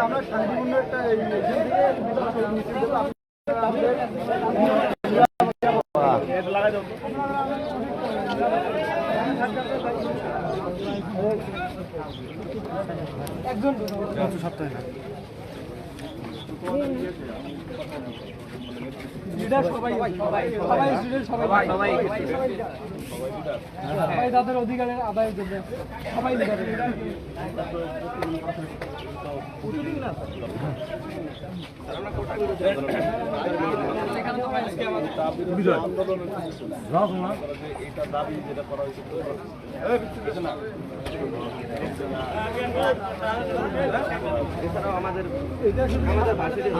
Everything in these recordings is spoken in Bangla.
আমরা শান্তিপূর্ণ একটা সবাই সবাই সবাই স্টুডেন্ট সবাই। সবাই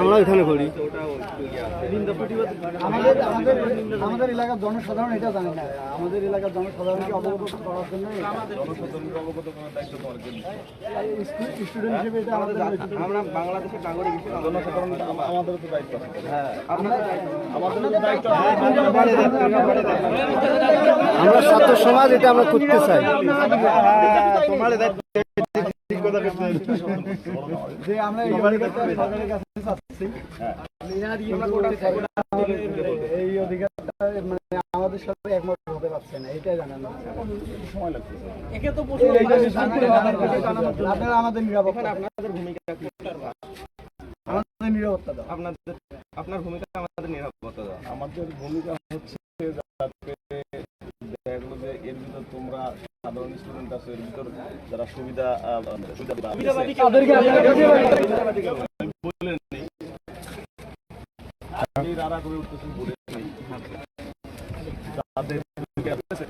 আমরা এখানে করি আমাদের আমাদের আমাদের এলাকার জনসাধারণ এটা জানে না। আমাদের এলাকার জনসাধারণকে অবগত করার জন্য। স্টুডেন্ট হিসেবে এটা আমাদের আমরা বাংলাদেশের নাগরিক হিসেবে আমাদের তো দায়িত্ব আছে আমরা ছাত্র সমাজ এটা আমরা করতে চাই তোমার যে আমরা এই অধিকারটা সরকারের কাছে চাচ্ছি এই অধিকারটা মানে আমাদের সাথে একমত হতে পারছে না এটাই জানানো সময় লাগছে আপনারা আমাদের নিরাপত্তা আপনাদের ভূমিকা আমাদের নিরাপত্তা দাও। আপনাদের আপনার ভূমিকা আমাদের নিরাপত্তা দেওয়া আমাদের ভূমিকা হচ্ছে যাতে দেখা যে এর ভিতর তোমরা সাধারণ স্টুডেন্ট আছে এর ভিতর যারা সুবিধা সুবিধা পাচ্ছে, তাদেরকে বলে নেই আমি করে উঠতেছি বলে নেই তাদের ভূমিকা আছে, করতে না পারে, তাদের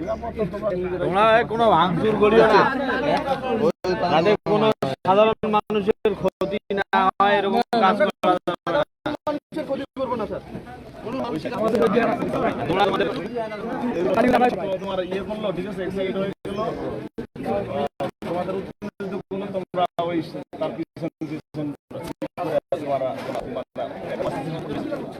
তোমরা কোনো ভাঙচুর করিও না। যাতে কোনো সাধারণ মানুষের ক্ষতি না হয় এরকম কাজ উত্তেজিত কোনো তোমরা ওই তার পিছন পিছন তোমরা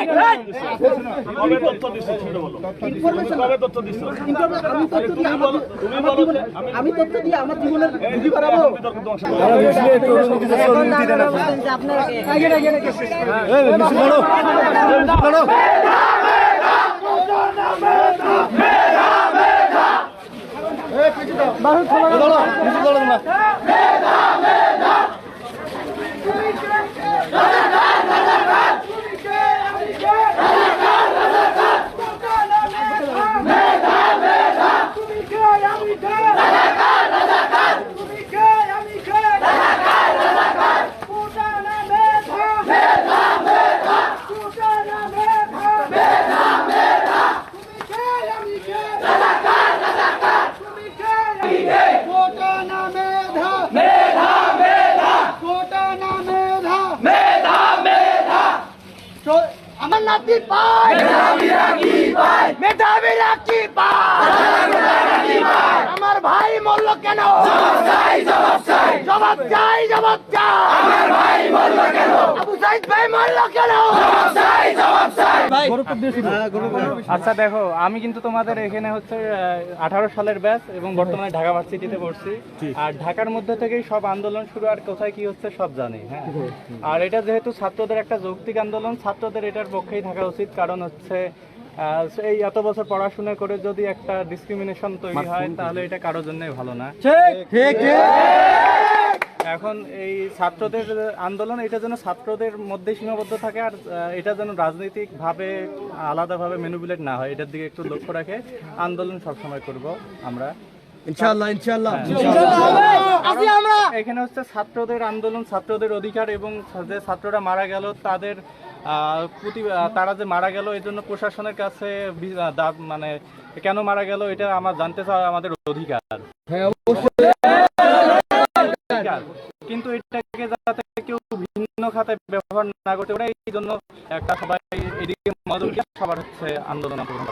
আমি আমি তথ্য দিয়ে আমার জীবনের বুঝি বাড়াবো। বিতর্ক তোমার সাথে আমার নাতি পায়? মেধাবীরা কি পায়? আমার ভাই মরল কেন? জবাব চাই জবাব চাই। জবাব চাই জবাব চাই। আমার ভাই মরল কেন? আবু সাইদ ভাই মরল কেন? জবাব চাই জবাব চাই। আচ্ছা দেখো আমি কিন্তু তোমাদের এখানে হচ্ছে আঠারো সালের ব্যাচ এবং বর্তমানে ঢাকা ভার্সিটিতে পড়ছি। আর ঢাকার মধ্যে থেকেই সব আন্দোলন শুরু আর কোথায় কি হচ্ছে সব জানি হ্যাঁ। আর এটা যেহেতু ছাত্রদের একটা যৌক্তিক আন্দোলন ছাত্রদের এটার পক্ষেই থাকা উচিত। কারণ হচ্ছে আহ, এই এত বছর পড়াশোনা করে যদি একটা ডিসক্রিমিনেশন তৈরি হয় তাহলে এটা কারোর জন্যই ভালো না। এখন এই ছাত্রদের আন্দোলন এটা যেন ছাত্রদের মধ্যে সীমাবদ্ধ থাকে আর এটা যেন রাজনৈতিকভাবে আলাদাভাবে ম্যানুপুলেট না হয় এটার দিকে একটু লক্ষ্য রাখে আন্দোলন সবসময় করব আমরা। ইনশাআল্লাহ ইনশাআল্লাহ। আমরা। এখানে হচ্ছে ছাত্রদের আন্দোলন ছাত্রদের অধিকার এবং যে ছাত্ররা মারা গেল তাদের প্রতি তারা যে মারা গেল এই জন্য প্রশাসনের কাছে দা- মানে কেন মারা গেল এটা আমার জানতে চাওয়া আমাদের অধিকার। হ্যাঁ অবশ্যই অধিকার। কিন্তু এটাকে যাতে কেউ ভিন্ন খাতে ব্যবহার না করতে পারে, এই জন্য একটা সবাই এদিকে মনোযোগ সবার হচ্ছে আন্দোলন আন্দোলন।